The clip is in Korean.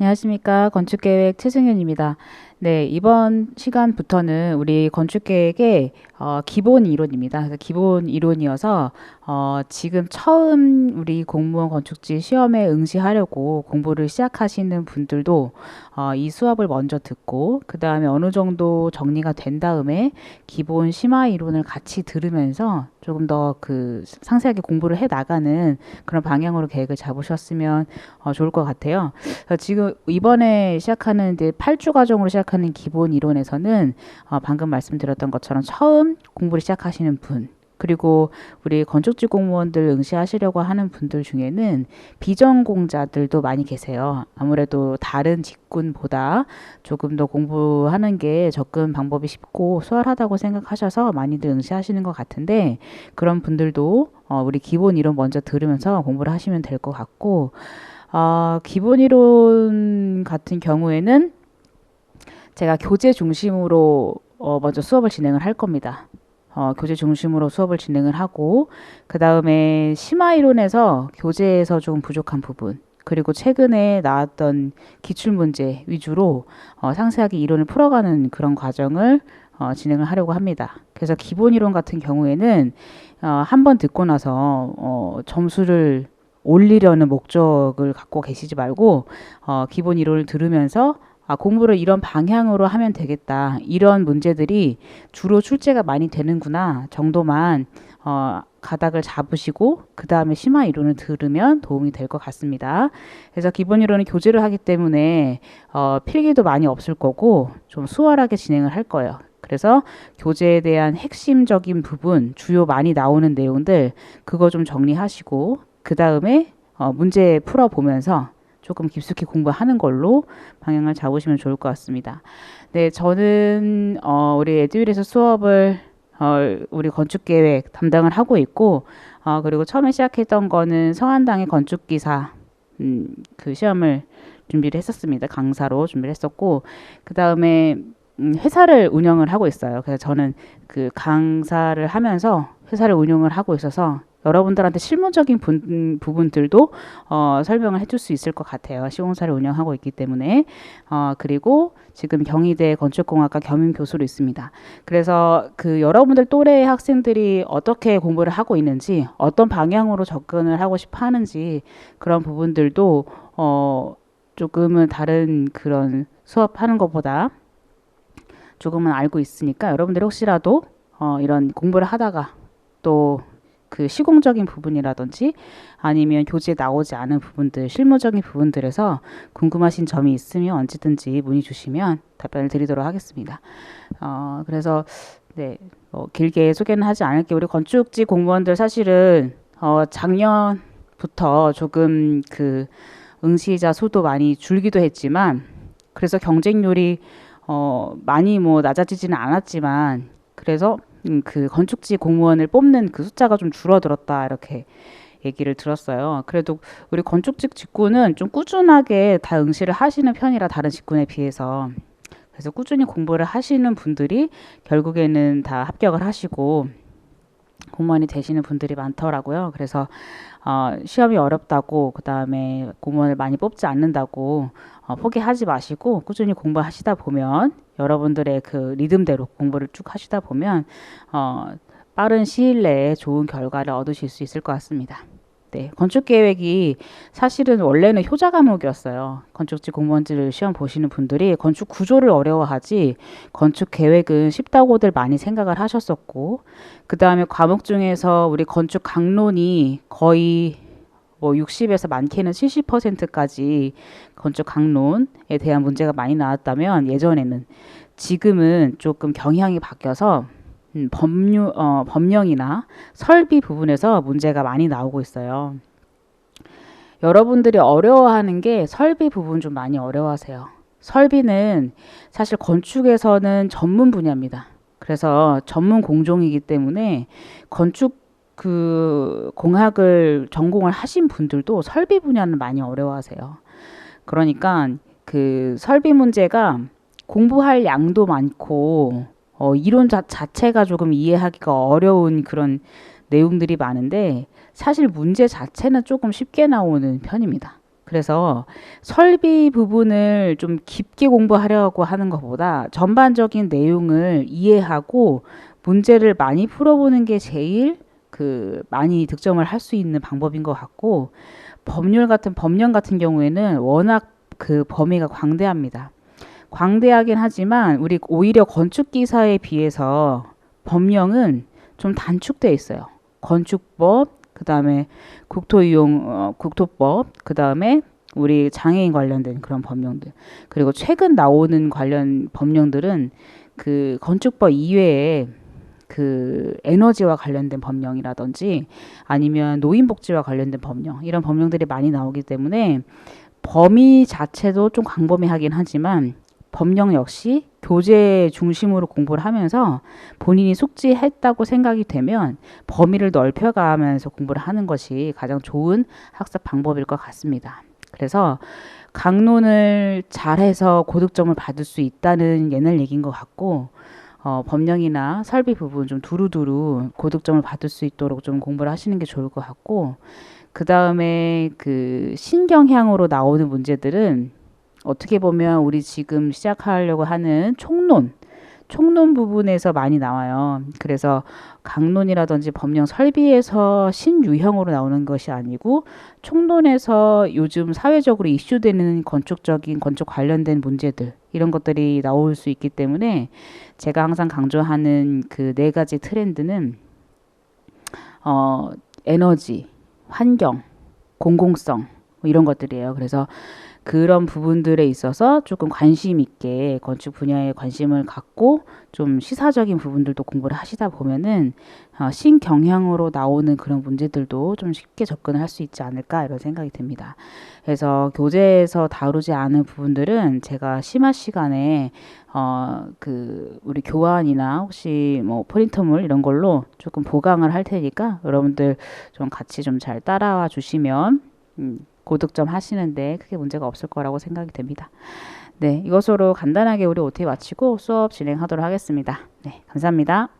안녕하십니까. 건축계획 최승현입니다. 네, 이번 시간부터는 우리 건축계획의 어, 기본 이론입니다. 그래서 기본 이론이어서 어, 지금 처음 우리 공무원 건축지 시험에 응시하려고 공부를 시작하시는 분들도 어, 이 수업을 먼저 듣고 그 다음에 어느 정도 정리가 된 다음에 기본 심화 이론을 같이 들으면서 조금 더 그 상세하게 공부를 해 나가는 그런 방향으로 계획을 잡으셨으면 어, 좋을 것 같아요. 지금 이번에 시작하는 이제 8주 과정으로 시작 하는 기본 이론에서는 어, 방금 말씀드렸던 것처럼 처음 공부를 시작하시는 분 그리고 우리 건축지 공무원들 응시하시려고 하는 분들 중에는 비전공자들도 많이 계세요. 아무래도 다른 직군보다 조금 더 공부하는 게 접근 방법이 쉽고 수월하다고 생각하셔서 많이들 응시하시는 것 같은데 그런 분들도 어, 우리 기본 이론 먼저 들으면서 공부를 하시면 될 것 같고 어, 기본 이론 같은 경우에는 제가 교재 중심으로 어, 먼저 수업을 진행을 할 겁니다. 어, 교재 중심으로 수업을 진행을 하고 그 다음에 심화 이론에서 교재에서 조금 부족한 부분 그리고 최근에 나왔던 기출 문제 위주로 어, 상세하게 이론을 풀어가는 그런 과정을 어, 진행을 하려고 합니다. 그래서 기본 이론 같은 경우에는 어, 한번 듣고 나서 어, 점수를 올리려는 목적을 갖고 계시지 말고 어, 기본 이론을 들으면서 아, 공부를 이런 방향으로 하면 되겠다. 이런 문제들이 주로 출제가 많이 되는구나 정도만 어, 가닥을 잡으시고 그 다음에 심화 이론을 들으면 도움이 될 것 같습니다. 그래서 기본 이론은 교재를 하기 때문에 어, 필기도 많이 없을 거고 좀 수월하게 진행을 할 거예요. 그래서 교재에 대한 핵심적인 부분, 주요 많이 나오는 내용들 그거 좀 정리하시고 그 다음에 어, 문제 풀어 보면서 조금 깊숙이 공부하는 걸로 방향을 잡으시면 좋을 것 같습니다. 네, 저는 어, 우리 에듀윌에서 수업을 어, 우리 건축 계획 담당을 하고 있고 어, 그리고 처음에 시작했던 거는 성한당의 건축 기사 음, 그 시험을 준비를 했었습니다. 강사로 준비를 했었고 그 다음에 음, 회사를 운영을 하고 있어요. 그래서 저는 그 강사를 하면서 회사를 운영을 하고 있어서 여러분들한테 실무적인 분, 부분들도 어, 설명을 해줄 수 있을 것 같아요. 시공사를 운영하고 있기 때문에 어, 그리고 지금 경희대 건축공학과 겸임 교수로 있습니다. 그래서 그 여러분들 또래의 학생들이 어떻게 공부를 하고 있는지 어떤 방향으로 접근을 하고 싶어 하는지 그런 부분들도 어, 조금은 다른 그런 수업하는 것보다 조금은 알고 있으니까 여러분들이 혹시라도 어, 이런 공부를 하다가 또 그 시공적인 부분이라든지 아니면 교재에 나오지 않은 부분들, 실무적인 부분들에서 궁금하신 점이 있으면 언제든지 문의 주시면 답변을 드리도록 하겠습니다. 어, 그래서 네, 어, 길게 소개는 하지 않을게요. 우리 건축지 공무원들 사실은 어, 작년부터 조금 그 응시자 수도 많이 줄기도 했지만 그래서 경쟁률이 어, 많이 뭐 낮아지지는 않았지만 그래서 음, 그 건축지 공무원을 뽑는 그 숫자가 좀 줄어들었다 이렇게 얘기를 들었어요. 그래도 우리 건축직 직군은 좀 꾸준하게 다 응시를 하시는 편이라 다른 직군에 비해서 그래서 꾸준히 공부를 하시는 분들이 결국에는 다 합격을 하시고 공무원이 되시는 분들이 많더라고요. 그래서 어, 시험이 어렵다고 그 다음에 공무원을 많이 뽑지 않는다고 어, 포기하지 마시고 꾸준히 공부하시다 보면 여러분들의 그 리듬대로 공부를 쭉 하시다 보면 어, 빠른 시일 내에 좋은 결과를 얻으실 수 있을 것 같습니다. 네, 건축 계획이 사실은 원래는 효자 과목이었어요. 건축지 공무원들 시험 보시는 분들이 건축 구조를 어려워하지 건축 계획은 쉽다고들 많이 생각을 하셨었고 그 다음에 과목 중에서 우리 건축 강론이 거의 뭐 60에서 많게는 70%까지 건축 강론에 대한 문제가 많이 나왔다면 예전에는 지금은 조금 경향이 바뀌어서 음, 법률 어, 법령이나 설비 부분에서 문제가 많이 나오고 있어요. 여러분들이 어려워하는 게 설비 부분 좀 많이 어려워하세요. 설비는 사실 건축에서는 전문 분야입니다. 그래서 전문 공종이기 때문에 건축 그 공학을 전공을 하신 분들도 설비 분야는 많이 어려워하세요. 그러니까 그 설비 문제가 공부할 양도 많고 어, 이론 자, 자체가 조금 이해하기가 어려운 그런 내용들이 많은데 사실 문제 자체는 조금 쉽게 나오는 편입니다. 그래서 설비 부분을 좀 깊게 공부하려고 하는 것보다 전반적인 내용을 이해하고 문제를 많이 풀어보는 게 제일 그 많이 득점을 할 수 있는 방법인 것 같고 법률 같은 법령 같은 경우에는 워낙 그 범위가 광대합니다. 광대하긴 하지만 우리 오히려 건축 기사에 비해서 법령은 좀 단축돼 있어요. 건축법, 그다음에 국토이용 어, 국토법, 그다음에 우리 장애인 관련된 그런 법령들. 그리고 최근 나오는 관련 법령들은 그 건축법 이외에 그 에너지와 관련된 법령이라든지 아니면 노인복지와 관련된 법령 이런 법령들이 많이 나오기 때문에 범위 자체도 좀 광범위하긴 하지만 법령 역시 교재 중심으로 공부를 하면서 본인이 숙지했다고 생각이 되면 범위를 넓혀가면서 공부를 하는 것이 가장 좋은 학습 방법일 것 같습니다. 그래서 강론을 잘해서 고득점을 받을 수 있다는 옛날 얘기인 것 같고 어, 법령이나 설비 부분 좀 두루두루 고득점을 받을 수 있도록 좀 공부를 하시는 게 좋을 것 같고 그 다음에 그 신경향으로 나오는 문제들은 어떻게 보면 우리 지금 시작하려고 하는 총론, 총론 부분에서 많이 나와요. 그래서 강론이라든지 법령 설비에서 신유형으로 나오는 것이 아니고 총론에서 요즘 사회적으로 이슈되는 건축적인 건축 관련된 문제들 이런 것들이 나올 수 있기 때문에 제가 항상 강조하는 그 네 가지 트렌드는 어 에너지, 환경, 공공성 뭐 이런 것들이에요. 그래서 그런 부분들에 있어서 조금 관심 있게 건축 분야에 관심을 갖고 좀 시사적인 부분들도 공부를 하시다 보면은 어, 신경향으로 나오는 그런 문제들도 좀 쉽게 접근을 할 수 있지 않을까 이런 생각이 듭니다. 그래서 교재에서 다루지 않은 부분들은 제가 심화 시간에 어 그 우리 교환이나 혹시 뭐 프린터물 이런 걸로 조금 보강을 할 테니까 여러분들 좀 같이 좀 잘 따라와 주시면 음, 고득점 하시는데 크게 문제가 없을 거라고 생각이 됩니다. 네, 이것으로 간단하게 우리 OT 마치고 수업 진행하도록 하겠습니다. 네, 감사합니다.